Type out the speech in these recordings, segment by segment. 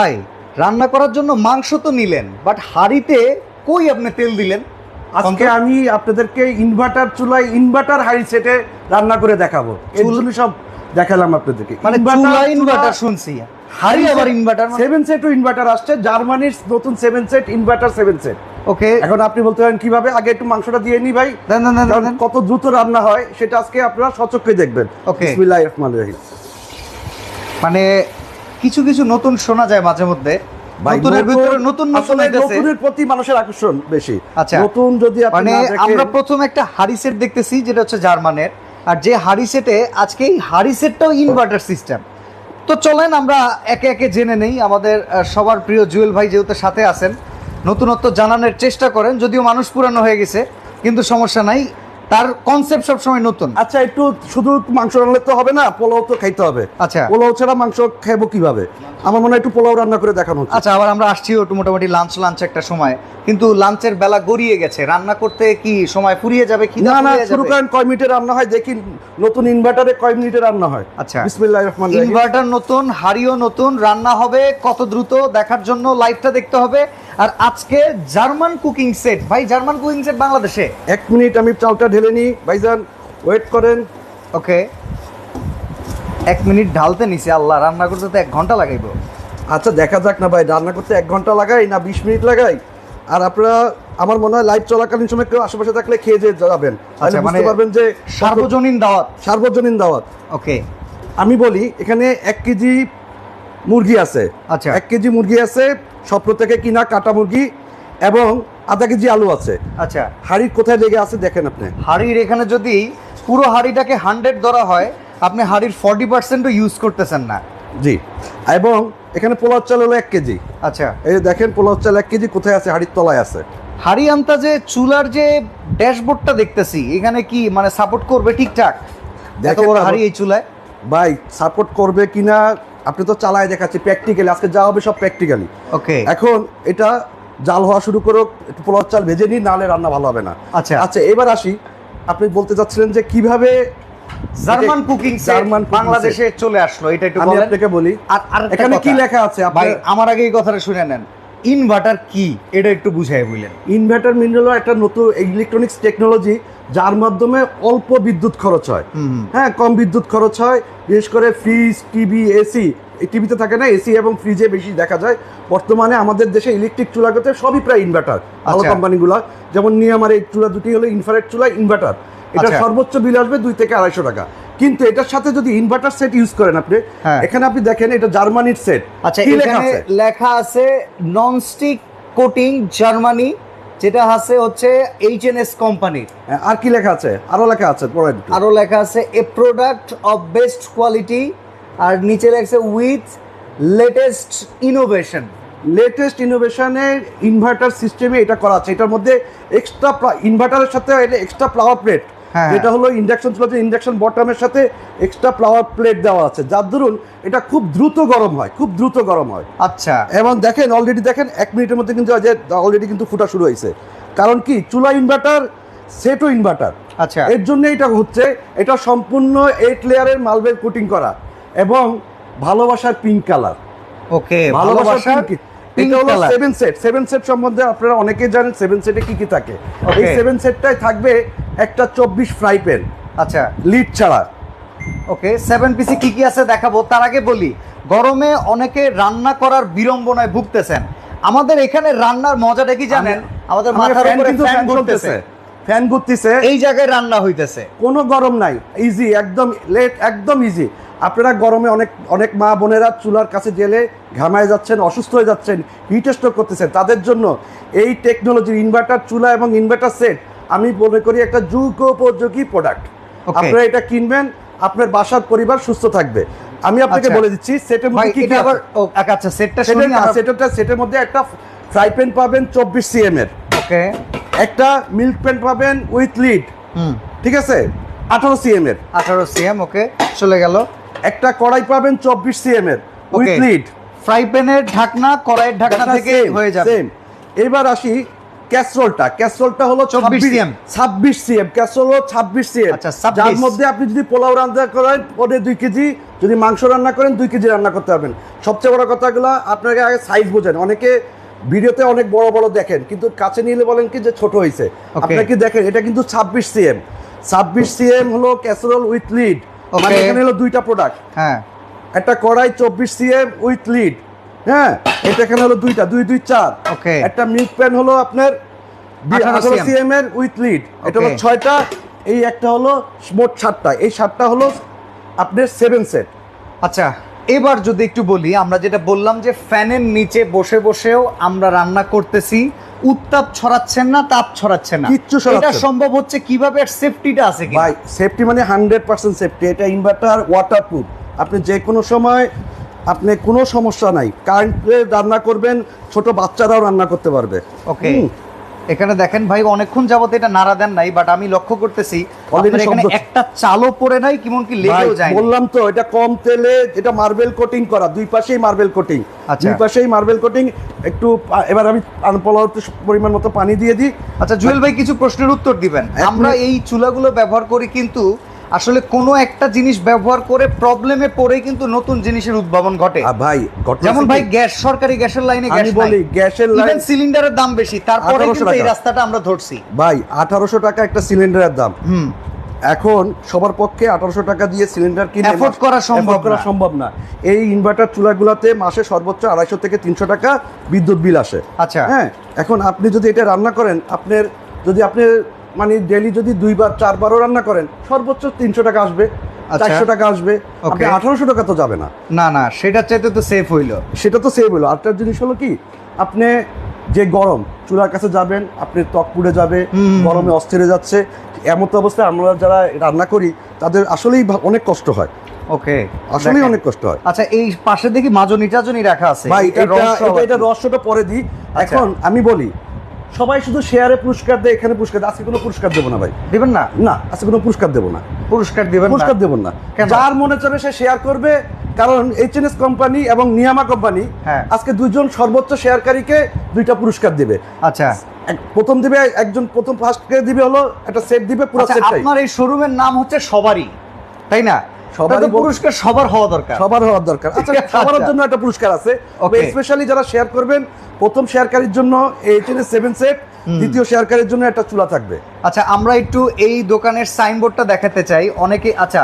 ভাই রান্না করার জন্য মাংস তো নিলেন বাট হাঁড়িতে কই আপনি তেল দিলেন? আজকে আমি আপনাদেরকে ইনভার্টার চুলায় ইনভার্টার হাই সেটে রান্না করে দেখাবো। এর চুল- সব দেখালাম আপনাদেরকে। মানে চুলা ইনভার্টার শুনছি। হাঁড়ি আবার ইনভার্টার সেভেন সেটও ইনভার্টার আসছে। জার্মানির নতুন seven set inverter seven set okay এখন আপনি বলতে পারেন কীভাবে? আগে একটু মাংসটা দিয়ে নি ভাই। কত দ্রুত রান্না হয় সেটা আজকে আপনারা সচক্ষে দেখবেন। Okay. বিসমিল্লাহির রহমানির রহিম। মানে কিছু কিছু নতুন শোনা যায় মাঝে মধ্যে। নতুনের ভিতরে নতুন নতুন নতুনের প্রতি মানুষের আকর্ষণ বেশি। আচ্ছা। নতুন যদি মানে আমরা প্রথম একটা হাড়ি সেট দেখতেছি যেটা হচ্ছে জার্মানের। আর যে হাড়ি সেটে আজকে এই হাড়ি সেটটাও ইনভার্টার সিস্টেম তো চলেন আমরা একে একে জেনে নেই। আমাদের সবার প্রিয় জুয়েল ভাই যেহেতু সাথে আছেন নতুনত্ব জানানোর চেষ্টা করেন যদিও মানুষ পুরানো হয়ে গেছে কিন্তু সমস্যা নাই। তার কনসেপ্ট সবসময় নতুন। আচ্ছা একটু শুধু মাংস রান্না তো হবে না পোলাও তো খাইতে হবে। আচ্ছা। পোলাও ছাড়া মাংস খাব কীভাবে? আমার মনে হয় একটু পোলাও রান্না করে দেখানো আচ্ছা আবার আমরা আসছি একটু মোটামুটি লাঞ্চ লাঞ্চ একটা সময়। কিন্তু লাঞ্চের বেলা গড়িয়ে গেছে। রান্না করতে কি সময় ফুরিয়ে যাবে কি না না শুরু করেন কয় মিনিটে রান্না হয় দেখি নতুন ইনভার্টারে কয় মিনিটে রান্না হয়। আচ্ছা। বিসমিল্লাহির রহমানির রহিম। ইনভার্টার নতুন হাড়িও নতুন রান্না হবে কত দ্রুত দেখার জন্য লাইভটা দেখতে হবে। আর আজকে জার্মান কুকিং সেট ভাই জার্মান কুকিং সেট বাংলাদেশে? এক মিনিট আমি চালটা ঢেলে নিই ভাইজান ওয়েট করেন। ওকে এক মিনিট ঢালতে নিছে আল্লাহ রান্না করতে তো এক ঘণ্টা লাগাইবো। আচ্ছা দেখা যাক না ভাই রান্না করতে এক ঘণ্টা লাগাই না বিশ মিনিট লাগাই? আর আপনারা আমার মনে হয় লাইভ চলাকালীন সময় কেউ আশেপাশে থাকলে খেয়ে যে যাবেন। আচ্ছা, মানে বুঝতে পারবেন যে সার্বজনীন দাওয়াত। সার্বজনীন দাওয়াত। ওকে আমি বলি এখানে এক কেজি মুরগি আছে। আচ্ছা। এক কেজি মুরগি আছে স্বপ্ন থেকে কিনা কাটা মুরগি এবং আধা কেজি আলু আছে। আচ্ছা। হাড়ির কোথায় লেগে আছে দেখেন আপনি। হাড়ির এখানে যদি পুরো হাড়িটাকে হান্ড্রেড ধরা হয় আপনি হাড়ির ফর্টি পার্সেন্টও ইউজ করতেছেন না। জি। এবং এখানে পোলাও চাল হলো এক কেজি। আচ্ছা। এই যে দেখেন পোলাও চাল এক কেজি কোথায় আছে? হাড়ির তলায় আছে। হাড়ি আনতা যে চুলার যে ড্যাশবোর্ডটা দেখতেছি এখানে কি মানে সাপোর্ট করবে ঠিকঠাক? এত দেখেন বড় হাড়ি এই চুলায়? ভাই সাপোর্ট করবে কিনা? আপনি তো চালায় দেখাচ্ছি প্র্যাকটিক্যালি আজকে যা হবে সব প্র্যাকটিক্যালি ওকে এখন এটা জাল হওয়া শুরু করো একটু পোলাও চাল ভেজে নিই নাহলে রান্না ভালো হবে না। আচ্ছা। আচ্ছা এবার আসি। আপনি বলতে চাচ্ছিলেন যে কীভাবে জার্মান কুকিং জার্মান বাংলাদেশে চলে আসলো এটা একটু আমি আপনাকে বলি আর এখানে কি লেখা আছে? ভাই আমার আগে এই কথাটা শুনে নেন। ইনভার্টার কি? এটা একটু বুঝাই বললেন। ইনভার্টার মিন একটা নতুন ইলেকট্রনিক্স টেকনোলজি যার মাধ্যমে অল্প বিদ্যুৎ খরচ হয়। হ্যাঁ কম বিদ্যুৎ খরচ হয় বিশেষ করে ফ্রিজ টিভি এসি টিভিতে থাকে না এসি এবং ফ্রিজে বেশি দেখা যায় বর্তমানে আমাদের দেশে ইলেকট্রিক চুলাগুলোতে সবই প্রায় ইনভার্টার আলো আচ্ছা। কোম্পানিগুলো যেমন নিয়ামার এই চুলা দুটি হলো ইনফ্রারেড চুলা ইনভার্টার এটা আচ্ছা। সর্বোচ্চ বিল আসবে দুই থেকে আড়াইশো টাকা কিন্তু এটার সাথে যদি ইনভার্টার সেট ইউজ করেন আপনি হ্যাঁ। এখানে আপনি দেখেন এটা জার্মানির সেট আচ্ছা এখানে আছে লেখা আছে ননস্টিক কোটিং জার্মানি যেটা আছে হচ্ছে এইচ এন এস কোম্পানির হ্যাঁ, আর কি লেখা আছে আরও লেখা আছে পড়েন। আরও লেখা আছে a product of best quality আর নিচে লেখছে উইথ লেটেস্ট ইনোভেশন। লেটেস্ট ইনোভেশনের ইনভার্টার সিস্টেমে এটা করা আছে। এটার মধ্যে এক্সট্রা ইনভার্টারের সাথে এটা এক্সট্রা ফ্লাওয়ার প্লেট। যেটা হলো ইন্ডাকশন চুলাতে ইন্ডাকশন বটমের সাথে এক্সট্রা ফ্লাওয়ার প্লেট দেওয়া আছে। যার দরুন এটা খুব দ্রুত গরম হয় খুব দ্রুত গরম হয়। আচ্ছা। এবং দেখেন অলরেডি দেখেন এক মিনিটের মধ্যে কিন্তু অলরেডি কিন্তু ফুটা শুরু হয়েছে। কারণ কি? চুলা ইনভার্টার সেটও ইনভার্টার আচ্ছা। এর জন্য এটা হচ্ছে এটা সম্পূর্ণ এইট লেয়ারের মালবেল কোটিং করা। এবং ভালোবাসার পিঙ্ক কালার ওকে ভালোবাসার pink colour seven set seven set সম্বন্ধে আপনারা অনেকেই জানেন সেভেন সেটে কি কি থাকে। এই সেভেন সেটটাই থাকবে একটা চব্বিশ ফ্রাই প্যান আচ্ছা। লিড ছাড়া। ওকে সেভেন পিসে কি কি আছে দেখাবো? তার আগে বলি গরমে অনেকে রান্না করার বিড়ম্বনায় ভুগতেছেন। আমাদের এখানে রান্নার মজাটা কি জানেন? আমাদের মাথার উপরে ফ্যান ঘুরতেছে। ফ্যান ঘুরতেছে। এই জায়গায় রান্না হইতেছে। কোনো গরম নাই। ইজি একদম লেট একদম ইজি আপনারা গরমে অনেক অনেক মা বোনেরা চুলার কাছে গেলে ঘামায় যাচ্ছেন অসুস্থ হয়ে যাচ্ছেন হিট স্ট্রোক করতেছেন তাদের জন্য এই টেকনোলজির ইনভার্টার চুলা এবং ইনভার্টার সেট আমি মনে করি একটা যুগোপযোগী প্রোডাক্ট. আপনারা এটা কিনবেন আপনার বাসার পরিবার সুস্থ থাকবে। আমি আপনাকে আচ্ছা। বলে দিচ্ছি সেটের মধ্যে কি কি আবার আবার ও, আচ্ছা সেটটা সেটের মধ্যে একটা ফ্রাই প্যান পাবেন চব্বিশ সিএম এর। ওকে। একটা মিল্ক প্যান পাবেন উইথ লিড হুম। ঠিক আছে? আঠারো সিএম এর। আঠারো সিএম ওকে চলে গেল। একটা কড়াই পাবেন চব্বিশ সিএম এর উইথ লিড ফ্রাই প্যানের ঢাকনা কড়াইয়ের ঢাকনা থেকে হয়ে যাবে। এবার আসি ক্যাসরোলটা। ক্যাসরোলটা হলো 24 cm ছাব্বিশ সিএম ক্যাসরোল হলো ছাব্বিশ সিএম আচ্ছা, 26 যার মধ্যে আপনি যদি পোলাও রান্না করেন ওটা দুই কেজি যদি মাংস রান্না করেন দুই কেজি রান্না করতে পারবেন। সবচেয়ে বড় কথাগুলো আপনাকে আগে সাইজ বোঝেন। অনেকে ভিডিওতে অনেক বড় বড় দেখেন কিন্তু কাছে নিলে বলেন কি যে ছোট হয়েছে. আপনারা কি দেখেন এটা কিন্তু ছাব্বিশ সিএম ছাব্বিশ সিএম হলো ক্যাসরোল উইথ লিড মানে এখানে হলো দুইটা প্রোডাক্ট হ্যাঁ। একটা কড়াই চব্বিশ সিএম উইথ লিড হ্যাঁ? এটা এখানে হলো দুইটা দুই দুই চার। ওকে একটা মিল্ক প্যান হলো আপনার 18 আঠারো সিএম এর উইথ লিড এটা হলো ছয়টা এই একটা হলো মোট সাতটা। এই সাতটা হলো আপনার সেভেন সেট আচ্ছা। এবার যদি একটু বলি আমরা যেটা বললাম যে ফ্যানের নিচে বসে বসেও আমরা রান্না করতেছি উত্তাপ ছড়াচ্ছেন না তাপ ছড়াচ্ছেন না। কিচ্ছু ছড়াচ্ছে এটা সম্ভব হচ্ছে কীভাবে এর সেফটিটা আছে কি ভাই সেফটি মানে হান্ড্রেড পার্সেন্ট সেফটি এটা ইনভার্টার ওয়াটারপ্রুফ আপনি যে কোনো সময় আপনি কোনো সমস্যা নাই। কারেন্টে রান্না করবেন ছোট বাচ্চারাও রান্না করতে পারবে। ওকে। এখানে দেখেন ভাই অনেকক্ষণ যাবত এটা নাড়া দেন নাই বাট আমি লক্ষ্য করতেছি এখানে একটা চালও পড়ে নাই কিমন কি লেগে লেগেও যায় বললাম তো এটা কম তেলে এটা মার্বেল কোটিং করা দুই পাশেই মার্বেল কোটিং আচ্ছা। দুই পাশেই মার্বেল কোটিং একটু এবার আমি পোলাওতে পরিমাণ মতো পানি দিয়ে দিই। আচ্ছা জুয়েল ভাই কিছু প্রশ্নের উত্তর দিবেন। আমরা এই চুলাগুলো ব্যবহার করি কিন্তু আসলে কোনো একটা জিনিস ব্যবহার করে প্রবলেমে পড়ে কিন্তু নতুন জিনিসের উদ্ভাবন ঘটে। ভাই যেমন ভাই গ্যাস সরকারি গ্যাসের লাইনে গ্যাস বলি, গ্যাসের লাইন- সিলিন্ডারের দাম বেশি তারপরে কিন্তু এই রাস্তাটা আমরা ধরছি। ভাই আঠারোশো টাকা একটা সিলিন্ডারের দাম। হুম। এখন সবার পক্ষে আঠারোশো টাকা দিয়ে সিলিন্ডার কিনে Afford করা সম্ভব করা সম্ভব না। এই ইনভার্টার চুলাগুলোতে মাসে সর্বোচ্চ আড়াইশো থেকে তিনশো টাকা বিদ্যুৎ বিল আসে। আচ্ছা। হ্যাঁ এখন আপনি যদি এটা রান্না করেন আপনার যদি আপনি মানে ডেলি যদি দুইবার চারবারও রান্না করেন সর্বোচ্চ তিনশো টাকা আসবে আচ্ছা। চারশো টাকা আসবে আপনি আঠারোশো টাকা তো যাবে না। না না সেটার চাইতে তো সেফ হইল। সেটা তো সেভ হলো আরেকটা জিনিস হলো কি আপনি যে গরম চুলার কাছে যাবেন আপনি ত্বক পুড়ে যাবে গরমে অস্থির যাচ্ছে এমন তো অবস্থায় আমরা যারা রান্না করি তাদের আসলেই অনেক কষ্ট হয়। ওকে আসলেই অনেক কষ্ট হয়। আচ্ছা এই পাশে দেখি মাজনি টাজনি রাখা আছে। ভাই এটা এটা? রহস্যটা পরে দিই। আচ্ছা। এখন আমি বলি সবাই শুধু শেয়ারে পুরস্কার দেয় এখানে পুরস্কার দেয়। আজকে কোনো পুরস্কার দেবো না ভাই। দিবেন না? না আজকে কোনো পুরস্কার দেবো না। পুরস্কার দিবেন পুরস্কার দেবো না। যার মনে চলে সে শেয়ার করবে কারণ এইচ এন এস কোম্পানি এবং নিয়ামা কোম্পানি হ্যাঁ। আজকে দুইজন সর্বোচ্চ শেয়ারকারীকে দুইটা পুরস্কার দেবে। আচ্ছা। প্রথম দিবে একজন প্রথম ফার্স্টকে দিবে হলো একটা সেট দিবে পুরো আচ্ছা সেটটাই আপনার এই শোরুমের নাম হচ্ছে সবারই তাই না? সবারই পুরস্কার সবার হওয়া দরকার। সবার হওয়া দরকার। আচ্ছা সবার। জন্য একটা পুরস্কার আছে. স্পেশালি যারা শেয়ার করবেন প্রথম শেয়ারকারীর জন্য HNS N S seven set দ্বিতীয় শেয়ারকারীর জন্য একটা চুলা থাকবে। আচ্ছা আমরা একটু এই দোকানের সাইনবোর্ডটা দেখাতে চাই। অনেকে আচ্ছা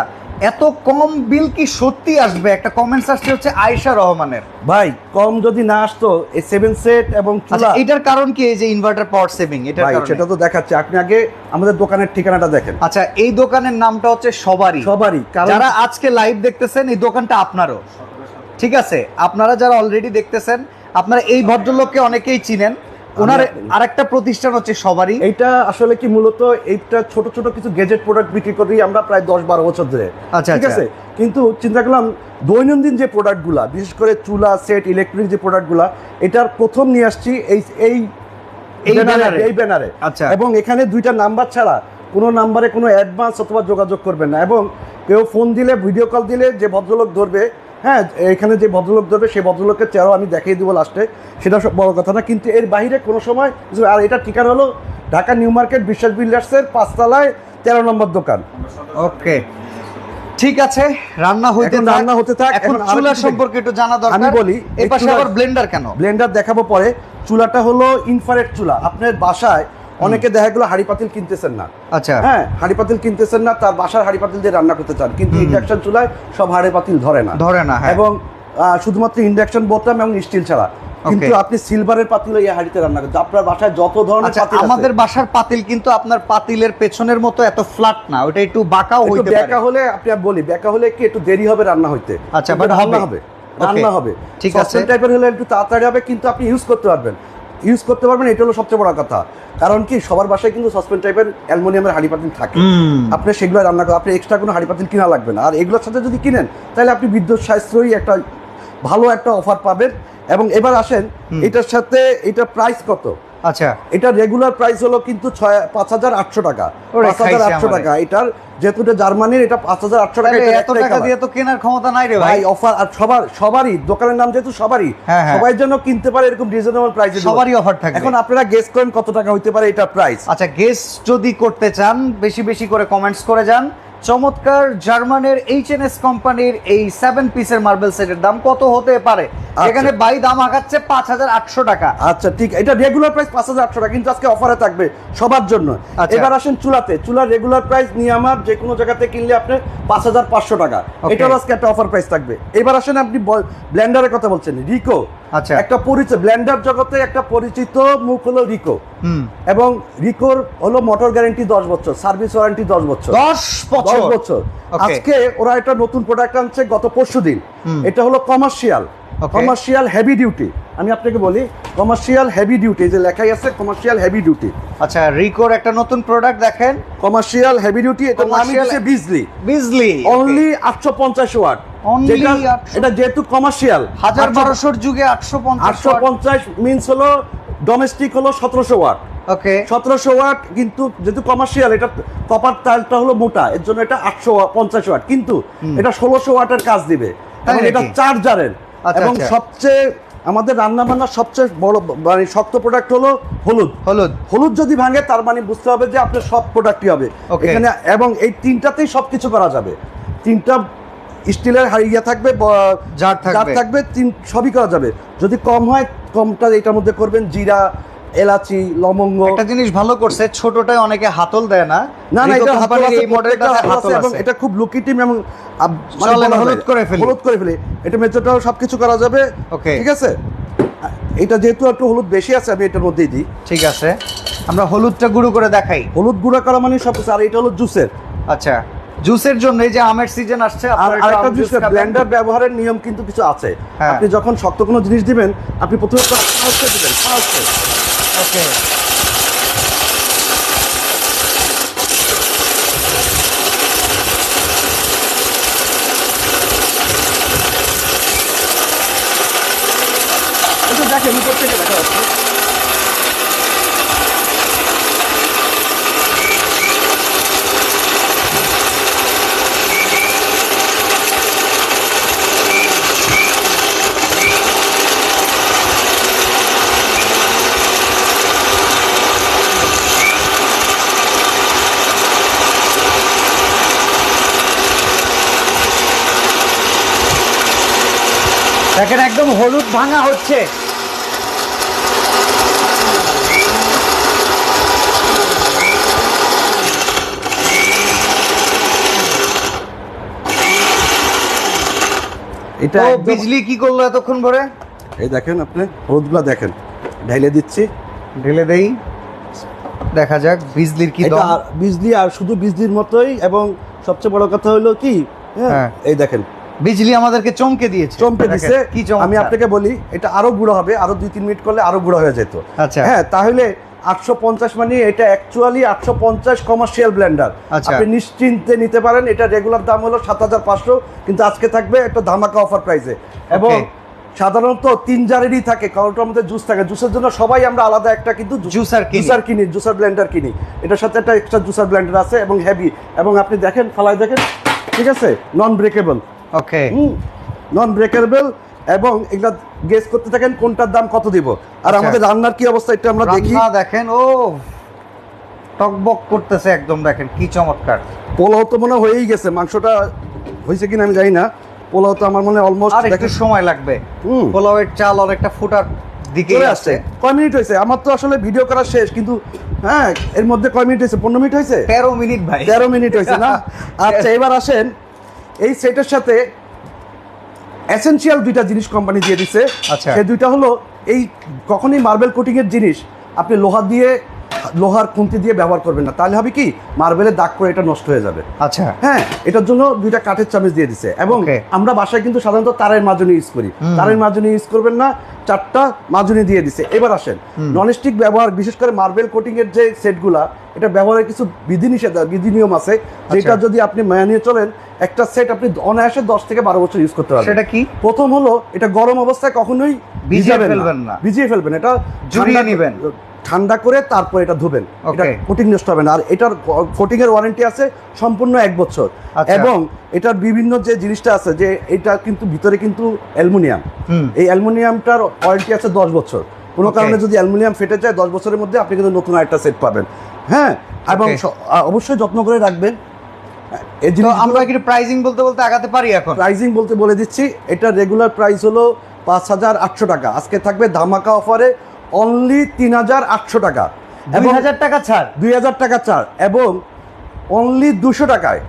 এত কম বিল কি সত্যি আসবে? একটা কমেন্টস আসছে হচ্ছে আয়েশা রহমানের। ভাই কম যদি না আসতো এই সেভেন সেট এবং আচ্ছা চুলা এটার কারণ কি? এই যে ইনভার্টার পাওয়ার সেভিং এটা ভাই সেটা তো দেখাচ্ছে। আপনি আগে আমাদের দোকানের ঠিকানাটা দেখেন। আচ্ছা এই দোকানের নামটা হচ্ছে সবারই। সবারই যারা আজকে লাইভ দেখতেছেন এই দোকানটা আপনারও। ঠিক আছে? আপনারা যারা অলরেডি দেখতেছেন আপনারা এই ভদ্রলোককে অনেকেই চিনেন। ওনার আরেকটা প্রতিষ্ঠান হচ্ছে সবারই এইটা আসলে কি মূলত এইটা ছোট ছোট কিছু গেজেট প্রোডাক্ট বিক্রি করি আমরা প্রায় দশ বারো বছর ধরে আচ্ছা, ঠিক আচ্ছা। আছে কিন্তু চিন্তা করলাম দৈনন্দিন যে প্রোডাক্টগুলা বিশেষ করে চুলা সেট ইলেকট্রিক যে প্রোডাক্টগুলা এটার প্রথম নিয়ে আসছি এই এই? এই ব্যানারে আচ্ছা। এবং এখানে দুইটা নাম্বার ছাড়া কোনো নাম্বারে কোনো অ্যাডভান্স অথবা যোগাযোগ করবেন না এবং কেউ ফোন দিলে ভিডিও কল দিলে যে ভদ্রলোক ধরবে হ্যাঁ এখানে যে ভদ্রলোক ধরবে সেই ভদ্রলোকের চেহারাও আমি দেখিয়ে দিব লাস্টে সেটা সব বড় কথা না কিন্তু এর বাইরে কোনো সময় আর এটা ঠিকানা হলো ঢাকা নিউ মার্কেট বিশ্বাস বিল্ডার্সের পাঁচতলায় তেরো নম্বর দোকান। ওকে। ঠিক আছে রান্না হইতে রান্না হতে থাক, এখন চুলা সম্পর্কে একটু জানা দরকার। আমি বলি, এই পাশে আবার ব্লেন্ডার কেন? ব্লেন্ডার দেখাবো পরে। চুলাটা হলো ইনফারেট চুলা। আপনার বাসায় অনেকে দেখা গেলো হাড়ি পাতিল কিনতেছেন না। আচ্ছা। হ্যাঁ হাড়ি পাতিল কিনতেছেন না তার বাসার হাড়ি পাতিল দিয়ে রান্না করতে চান। কিন্তু ইন্ডাকশন চুলায় সব হাড়ি পাতিল ধরে না। ধরে না হ্যাঁ। এবং শুধুমাত্র ইন্ডাকশন বোতাম এবং স্টিল ছাড়া। কিন্তু আপনি সিলভারের পাতিল এই হাড়িতে রান্না করতে আপনার বাসায় যত ধরনের আচ্ছা পাতিল আমাদের বাসার পাতিল কিন্তু আপনার পাতিলের পেছনের মতো এত ফ্ল্যাট না। ওটা একটু বাঁকাও হইতে বেঁকা হলে আপনি বলি বেঁকা হলে কি একটু দেরি হবে রান্না হইতে? আচ্ছা, but রান্না হবে। হবে। রান্না হবে। ঠিক আছে। টাইপের হলে একটু তাড়াতাড়ি হবে কিন্তু আপনি ইউজ করতে পারবেন। ইউজ করতে পারবেন এটা হলো সবচেয়ে বড় কথা। কারণ কি সবার বাসায় কিন্তু সসপেন টাইপের অ্যালুমিনিয়ামের হাড়ি পাতিল থাকে। আপনি সেগুলো রান্না করেন আপনি এক্সট্রা কোনো হাড়ি পাতিল কিনা লাগবে না। আর এগুলোর সাথে যদি কিনেন তাহলে আপনি বিদ্যুৎ সাশ্রয়ী একটা ভালো একটা অফার পাবেন। এবং এবার আসেন এটার সাথে এটা প্রাইস কত? আচ্ছা। এটা রেগুলার প্রাইস হলো কিন্তু ছয় পাঁচ হাজার আটশো টাকা। পাঁচ হাজার আটশো টাকা। এটার যেহেতু এটা জার্মানির এটা পাঁচ হাজার আটশো টাকা এত টাকা দিয়ে তো কেনার ক্ষমতা নাই রে ভাই। ভাই অফার আর সবার সবারই দোকানের নাম যেহেতু সবারই হ্যাঁ, হ্যাঁ। সবাই জন্য কিনতে পারে এরকম রিজনেবল প্রাইসে সবারই অফার থাকে এখন আপনারা গেস করেন কত টাকা হইতে পারে এটা প্রাইস আচ্ছা গেস যদি করতে চান বেশি বেশি করে কমেন্টস করে যান। চমৎকার জার্মানের এইচ এন এস কোম্পানির এই সেভেন পিসের মার্বেল সেটের দাম কত হতে পারে? এখানে বাই দাম আগাচ্ছে পাঁচ হাজার আটশো টাকা। আচ্ছা ঠিক। এটা রেগুলার প্রাইস পাঁচ হাজার আটশো টাকা কিন্তু আজকে অফারে থাকবে সবার জন্য। আচ্ছা। এবার আসেন চুলাতে। চুলার রেগুলার প্রাইস নিয়ে আমার যে কোনো জায়গাতে কিনলে আপনি পাঁচ হাজার পাঁচশো টাকা. এটার আজকে একটা অফার প্রাইস থাকবে। এবার আসেন আপনি ব্লেন্ডারের কথা বলছেন। রিকো আচ্ছা। একটা পরিচয় ব্ল্যান্ডার জগতে একটা পরিচিত মুখ হলো রিকো। এবং রিকোর হলো মোটর গ্যারান্টি দশ বছর সার্ভিস ওয়ারেন্টি দশ বছর। দশ বছর? বছর। আজকে ওরা একটা নতুন প্রোডাক্ট আনছে গত পরশু দিন এটা হলো কমার্শিয়াল. কমার্শিয়াল হেভি ডিউটি আমি আপনাকে বলি কমার্শিয়াল হেভি ডিউটি যে লেখাই আছে কমার্শিয়াল হেভি ডিউটি আচ্ছা রিকোর একটা নতুন প্রোডাক্ট দেখেন। কমার্শিয়াল হেভি ডিউটি এটা নামই দিচ্ছে বিজলি বিজলি অনলি আটশো পঞ্চাশ ওয়াট। Only যেটা 800 এটা যেহেতু কমার্শিয়াল হাজার বারোশোর যুগে আটশো পঞ্চাশ আটশো পঞ্চাশ মিনস হলো ডোমেস্টিক হলো সতেরোশো ওয়াট। ওকে সতেরোশো ওয়াট কিন্তু যেহেতু কমার্শিয়াল এটা কপার তারটা হলো মোটা এর জন্য এটা আটশো পঞ্চাশ ওয়াট। কিন্তু এটা ষোলোশো ওয়াটের কাজ দিবে। এটা চার্জারের এবং আচ্ছা। সবচেয়ে আমাদের রান্না বান্নার সবচেয়ে বড় মানে শক্ত প্রোডাক্ট হলো হলুদ হলুদ হলুদ যদি ভাঙে তার মানে বুঝতে হবে যে আপনার সব প্রোডাক্টই হবে. এখানে এবং এই তিনটাতেই সবকিছু করা যাবে তিনটা স্টিলের ইয়ে থাকবে। জার থাকবে তিন সবই করা যাবে যদি কম হয় কমটা এটার মধ্যে করবেন জিরা এলাচি লবঙ্গ। একটা জিনিস ভালো করছে ছোটটায় অনেকে হাতল দেয় না। না না এটা হাতল আছে এই মডেলটা হাতল এবং এটা খুব লুকিটিম এবং মানে হলুদ করে ফেলি। হলুদ করে ফেলি। এটা মেজরটাও সবকিছু করা যাবে Okay. ঠিক আছে? এটা যেহেতু একটু হলুদ বেশি আছে আমি এটার মধ্যেই দিই। ঠিক আছে। আমরা হলুদটা গুঁড়ো করে দেখাই। হলুদ গুঁড়া করা মানে সব কিছু আর এটা হলো জুসের আচ্ছা। জুসের জন্য এই যে আমের সিজন আসছে আর একটা খাবেন। ব্লেন্ডার ব্যবহারের নিয়ম কিন্তু কিছু আছে। হ্যাঁ। আপনি যখন শক্ত কোনো জিনিস দিবেন আপনি প্রথমে দিবেন Okay. দেখেন একদম হলুদ ভাঙা হচ্ছে। এটা বিজলি কি করল এতক্ষণ ধরে? এই দেখেন আপনি হলুদগুলো দেখেন। ঢাইলে দিচ্ছি। ঢেলে দেই। দেখা যাক বিজলির কি দম। বিজলি আর শুধু বিজলির মতোই এবং সবচেয়ে বড় কথা হলো কি হ্যাঁ, হ্যাঁ। এই দেখেন। বিজলি আমাদেরকে চমকে দিয়েছে। চমকে দিছে। কি। আমি আপনাকে বলি এটা আরও গুঁড়ো হবে আরও দুই তিন মিনিট করলে আরও গুঁড়ো হয়ে যেত। আচ্ছা। হ্যাঁ তাহলে আটশো পঞ্চাশ মানে এটা অ্যাকচুয়ালি আটশো পঞ্চাশ কমার্শিয়াল ব্লেন্ডার আচ্ছা। আপনি নিশ্চিন্তে নিতে পারেন এটা রেগুলার দাম হলো সাত হাজার পাঁচশো কিন্তু আজকে থাকবে একটা ধামাকা অফার প্রাইসে এবং সাধারণত তিন জারেরই থাকে কারণ ওটার মধ্যে জুস থাকে। জুসের জন্য সবাই আমরা আলাদা একটা কিন্তু কিনি। জুসার কিনি জুসার ব্লেন্ডার কিনি। এটার সাথে একটা এক্সট্রা জুসার ব্লেন্ডার আছে এবং হেভি এবং আপনি দেখেন ফালাই দেখেন ঠিক আছে? নন ব্রেকেবল ওকে নন ব্রেকেবল এবং এগুলা গেস করতে থাকেন কোনটার দাম কত দিব। আর আচ্ছা। আমাদের রান্নার কি অবস্থা এটা আমরা দেখি। দেখেন ও টকবক করতেছে একদম দেখেন কি চমৎকার। পোলাও তো মনে হয়েই গেছে মাংসটা হয়েছে কিনা আমি জানি না। পোলাও তো আমার মনে অলমোস্ট আর একটু সময় লাগবে। পোলাওয়ের চাল অনেকটা ফুটার দিকে আসছে। কয় মিনিট হয়েছে? আমার তো আসলে ভিডিও করা শেষ কিন্তু হ্যাঁ এর মধ্যে কয় মিনিট হয়েছে? পনেরো মিনিট হয়েছে? তেরো মিনিট ভাই। তেরো মিনিট হয়েছে না? আচ্ছা এবার আসেন এই সেটের সাথে এসেনশিয়াল দুইটা জিনিস কোম্পানি দিয়ে দিছে আচ্ছা। সেই দুইটা হলো এই কখনই মার্বেল কোটিংয়ের এর জিনিস আপনি লোহা দিয়ে লোহার খুন্তি দিয়ে ব্যবহার করবেন না। তাহলে হবে কি? মার্বেলের দাগ করে এটা নষ্ট হয়ে যাবে। আচ্ছা। হ্যাঁ এটার জন্য দুইটা কাঠের চামচ দিয়ে দিছে। এবং আমরা বাসায় কিন্তু সাধারণত তারের মাজনি ইউজ করি। তারের মাজনি ইউজ করবেন না চারটা মাজুনি দিয়ে দিছে। এবার আসেন ননস্টিক ব্যবহার বিশেষ করে মার্বেল কোটিং এর যে সেটগুলা এটা ব্যবহারের কিছু বিধিনিষেধ বিধি নিয়ম আছে যেটা আচ্ছা। যদি আপনি মেনে চলেন একটা সেট আপনি অনায়াসে দশ থেকে বারো বছর ইউজ করতে পারবেন। সেটা কি? প্রথম হলো এটা গরম অবস্থায় কখনোই ভিজিয়ে ফেলবেন না। ভিজিয়ে ফেলবেন। এটা জুড়িয়ে নিবেন। ঠান্ডা করে তারপর এটা ধুবেন। এটা কোটিং নষ্ট হবে না। আর এটার কোটিং এর ওয়ারেন্টি আছে সম্পূর্ণ এক বছর। আচ্ছা। এবং এটার বিভিন্ন যে জিনিসটা আছে যে এটা কিন্তু ভিতরে কিন্তু অ্যালুমিনিয়াম। এই অ্যালুমিনিয়ামটার ওয়ারেন্টি আছে দশ বছর। কোনো কারণে যদি অ্যালুমিনিয়াম ফেটে যায় দশ বছরের মধ্যে আপনি কিন্তু নতুন আরেকটা সেট পাবেন। হ্যাঁ? এবং অবশ্যই যত্ন করে রাখবেন। আমরা কি প্রাইজিং বলতে বলতে আগাতে পারি এখন? প্রাইজিং বলতে বলে দিচ্ছি এটা রেগুলার প্রাইস হলো পাঁচ হাজার আটশো টাকা। আজকে থাকবে ধামাকা অফারে অনলি তিন হাজার আটশো টাকা। দুই হাজার টাকা ছাড়। দুই হাজার টাকা ছাড়। এবং অনলি দুশো টাকায়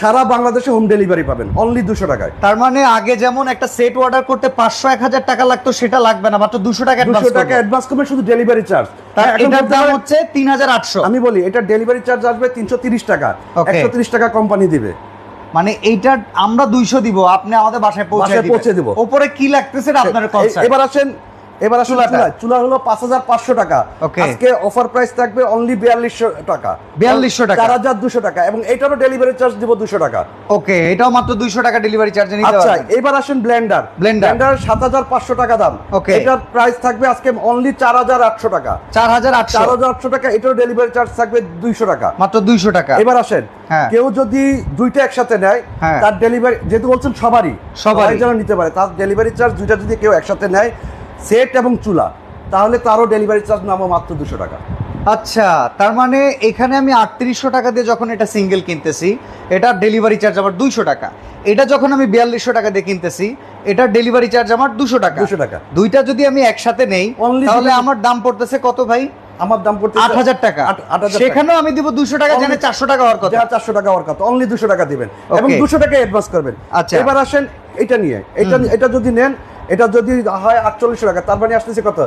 সারা বাংলাদেশে হোম ডেলিভারি পাবেন। অনলি দুশো টাকায়। তার মানে আগে যেমন একটা সেট অর্ডার করতে পাঁচশো এক হাজার টাকা লাগতো সেটা লাগবে না। মাত্র দুশো টাকা দুশো টাকা অ্যাডভান্স করবেন শুধু ডেলিভারি চার্জ এটার দাম হচ্ছে তিন হাজার আটশো। আমি বলি এটা ডেলিভারি চার্জ আসবে তিনশো তিরিশ টাকা। একশো তিরিশ টাকা কোম্পানি দিবে। মানে এইটার আমরা দুইশো দিব আপনি আমাদের বাসায় পৌঁছে পৌঁছে দিব। ওপরে কি লাগতেছে আপনার এবার আসেন এবার আসেন চুলাটা। চুলা চুলা হলো পাঁচ হাজার পাঁচশো টাকা. আজকে অফার প্রাইস থাকবে অনলি বিয়াল্লিশশো টাকা 4200 টাকা। চার হাজার দুশো টাকা এবং এটারও ডেলিভারি চার্জ দিব দুশো টাকা ওকে এটাও মাত্র দুইশো টাকা ডেলিভারি চার্জে নিতে আচ্ছা এবার আসেন ব্লেন্ডার। ব্লেন্ডার সাত হাজার পাঁচশো টাকা দাম Okay. এটার প্রাইস থাকবে আজকে অনলি চার হাজার আটশো টাকা চার হাজার আটশো চার হাজার আটশো টাকা এটারও ডেলিভারি চার্জ থাকবে দুইশো টাকা মাত্র দুইশো টাকা এবার আসেন হ্যাঁ। কেউ যদি দুইটা একসাথে নেয় হ্যাঁ। তার ডেলিভারি যেহেতু বলছেন সবারই সবারই। যেন নিতে পারে তার ডেলিভারি চার্জ দুইটা যদি কেউ একসাথে নেয় সেট এবং চুলা তাহলে তারও ডেলিভারি চার্জ নামো মাত্র দুশো টাকা। আচ্ছা তার মানে এখানে আমি আটত্রিশশো টাকা দিয়ে যখন এটা সিঙ্গেল কিনতেছি এটার ডেলিভারি চার্জ আমার দুইশো টাকা। এটা যখন আমি বিয়াল্লিশশো টাকা দিয়ে কিনতেছি এটার ডেলিভারি চার্জ আমার দুশো টাকা। দুশো টাকা। দুইটা যদি আমি একসাথে নেই তাহলে আমার দাম পড়তেছে কত ভাই? আমার দাম পড়তে আট হাজার টাকা। সেখানেও আমি দিব দুশো টাকা জানে চারশো টাকা হওয়ার কথা। চারশো টাকা ওর কথা। অনলি দুশো টাকা দিবেন। এবং দুশো টাকা অ্যাডভান্স করবেন। আচ্ছা। এবার আসেন এটা নিয়ে। এটা এটা যদি নেন এটা যদি হয় আটচল্লিশশো টাকা তার মানে আসতেছে কত?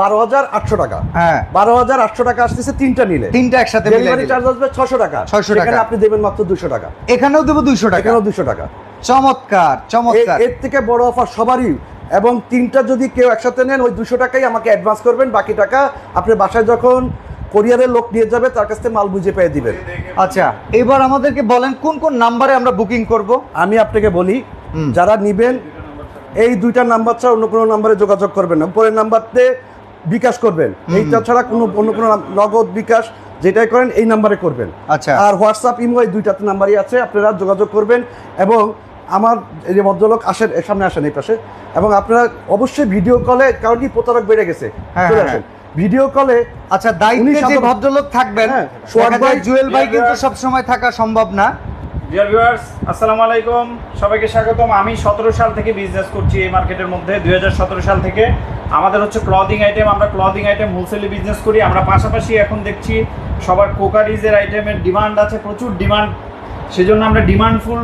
বারো হাজার আটশো টাকা। হ্যাঁ। বারো হাজার আটশো টাকা আসতেছে তিনটা নিলে। তিনটা একসাথে ডেলিভারি চার্জ আসবে ছশো টাকা। 600 সেখানে টাকা। আপনি দেবেন মাত্র দুশো টাকা। এখানেও দেবো দুইশো টাকা। এখানেও দুশো টাকা। চমৎকার চমৎকার। এর থেকে বড় অফার সবারই। এবং তিনটা যদি কেউ একসাথে নেন ওই দুশো টাকাই আমাকে অ্যাডভান্স করবেন। বাকি টাকা আপনি বাসায় যখন কোরিয়ারের লোক নিয়ে যাবে তার কাছ থেকে মাল বুঝে পেয়ে দিবেন। আচ্ছা এবার আমাদেরকে বলেন কোন কোন নাম্বারে আমরা বুকিং করব? আমি আপনাকে বলি। যারা নিবেন এই দুইটা নাম্বার ছাড়া অন্য কোনো নাম্বারে যোগাযোগ করবেন না। উপরের নাম্বারতে বিকাশ করবেন। এইটা ছাড়া কোনো অন্য কোনো নগদ বিকাশ যেটাই করেন এই নাম্বারে করবেন। আচ্ছা। আর হোয়াটসঅ্যাপ ইমো এই দুইটাতে নাম্বারই আছে আপনারা যোগাযোগ করবেন এবং আমার এই যে ভদ্রলোক আসেন সামনে আসেন এই পাশে এবং আপনারা অবশ্যই ভিডিও কলে কারণ কি প্রতারক বেড়ে গেছে হ্যাঁ, চলে হ্যাঁ, আসেন। ভিডিও কলে আচ্ছা দায়িত্বে যে ভদ্রলোক থাকবেন হ্যাঁ, সোহাগ ভাই- জুয়েল ভাই কিন্তু সব সময় থাকা সম্ভব না। ডিয়ার ভিউয়ার্স আসসালামু আলাইকুম। সবাইকে স্বাগতম। আমি সতেরো সাল থেকে বিজনেস করছি এই মার্কেটের মধ্যে। দু হাজার সতেরো সাল থেকে আমাদের হচ্ছে ক্লদিং আইটেম আমরা ক্লদিং আইটেম হোলসেলে বিজনেস করি। আমরা পাশাপাশি এখন দেখছি সবার কোকারিজের আইটেমের ডিমান্ড আছে, প্রচুর ডিমান্ড সেজন্য আমরা ডিমান্ডফুল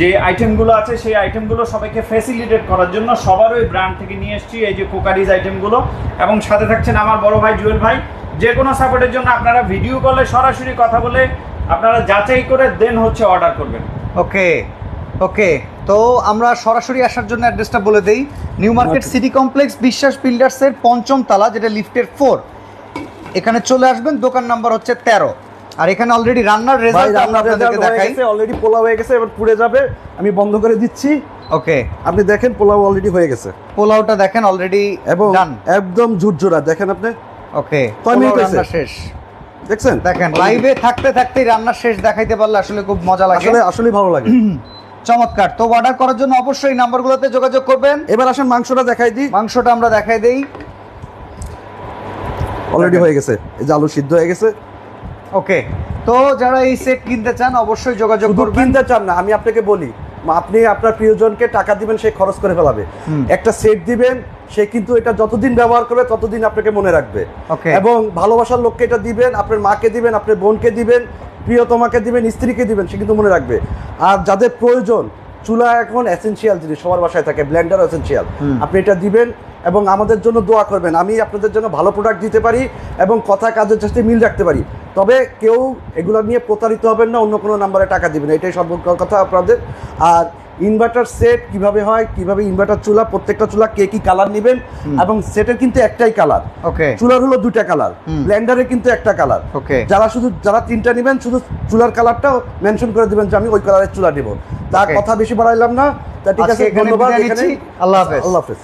যে আইটেমগুলো আছে, সেই আইটেমগুলো সবাইকে ফ্যাসিলিটেট করার জন্য সবার ওই ব্র্যান্ড থেকে নিয়ে এসেছি, এই যে কোকারিজ আইটেমগুলো এবং সাথে থাকছেন আমার বড় ভাই জুয়েল ভাই। যে কোনো সাপোর্টের জন্য আপনারা ভিডিও কলে সরাসরি কথা বলে আপনারা যাচাই করে দেন হচ্ছে অর্ডার করবেন। ওকে ওকে তো আমরা সরাসরি আসার জন্য অ্যাড্রেসটা বলে দেই। New market city complex Biswas বিল্ডার্সের পঞ্চম তালা যেটা লিফটের ফোর। এখানে চলে আসবেন দোকান নাম্বার হচ্ছে তেরো। আর এখানে অলরেডি রান্নার রেজাল্ট আমরা রান্না আপনাদেরকে দেখাই। অলরেডি পোলাও হয়ে গেছে এবার পুড়ে যাবে আমি বন্ধ করে দিচ্ছি। ওকে। আপনি দেখেন পোলাও অলরেডি হয়ে গেছে। পোলাওটা দেখেন অলরেডি এবং ডান একদম ঝুরঝুরা দেখেন আপনি। ওকে কয় মিনিট শেষ। দেখছেন? দেখেন লাইভে থাকতে থাকতেই রান্নার শেষ দেখাইতে পারলে আসলে খুব মজা লাগে। আসলে আসলে ভালো লাগে। চমৎকার। তো অর্ডার করার জন্য অবশ্যই নাম্বারগুলোতে যোগাযোগ করবেন। এবার আসেন মাংসটা দেখাই দিই। মাংসটা আমরা দেখাই দেই। অলরেডি হয়ে গেছে। এই যে আলু সিদ্ধ হয়ে গেছে। ওকে। তো যারা এই সেট কিনতে চান অবশ্যই যোগাযোগ করবেন। কিনতে চান না আমি আপনাকে বলি আপনি আপনার প্রিয়জনকে টাকা দিবেন সে খরচ করে ফেলাবে। একটা সেট দিবেন সে কিন্তু এটা যতদিন ব্যবহার করবে ততদিন আপনাকে মনে রাখবে. এবং ভালোবাসার লোককে এটা দিবেন আপনার মাকে দিবেন আপনার বোনকে দিবেন প্রিয়তমাকে দিবেন স্ত্রীকে দিবেন সে কিন্তু মনে রাখবে। আর যাদের প্রয়োজন চুলা এখন এসেনশিয়াল জিনিস সবার বাসায় থাকে ব্ল্যান্ডার এসেনশিয়াল আপনি এটা দিবেন এবং আমাদের জন্য দোয়া করবেন। আমি আপনাদের জন্য ভালো প্রোডাক্ট দিতে পারি এবং কথা কাজের সাথে মিল রাখতে পারি। তবে কেউ এগুলো নিয়ে প্রতারিত হবেন না অন্য কোনো নাম্বারে টাকা দিবেন এটাই সব কথা আপনাদের। আর ইনভার্টার সেট কীভাবে হয় কীভাবে ইনভার্টার চুলা প্রত্যেকটা চুলা কে কি কালার নেবেন এবং সেটের কিন্তু একটাই কালার ওকে চুলার হলো দুটা কালার ব্ল্যান্ডারের কিন্তু একটা কালার ওকে যারা শুধু যারা তিনটা নেবেন শুধু চুলার কালারটাও মেনশন করে দিবেন যে আমি ওই কালারের চুলা নেব। তার কথা বেশি বাড়াইলাম না। তা ঠিক আছে ধন্যবাদ। এখানে আল্লাহ হাফেজ। আল্লাহ হাফেজ।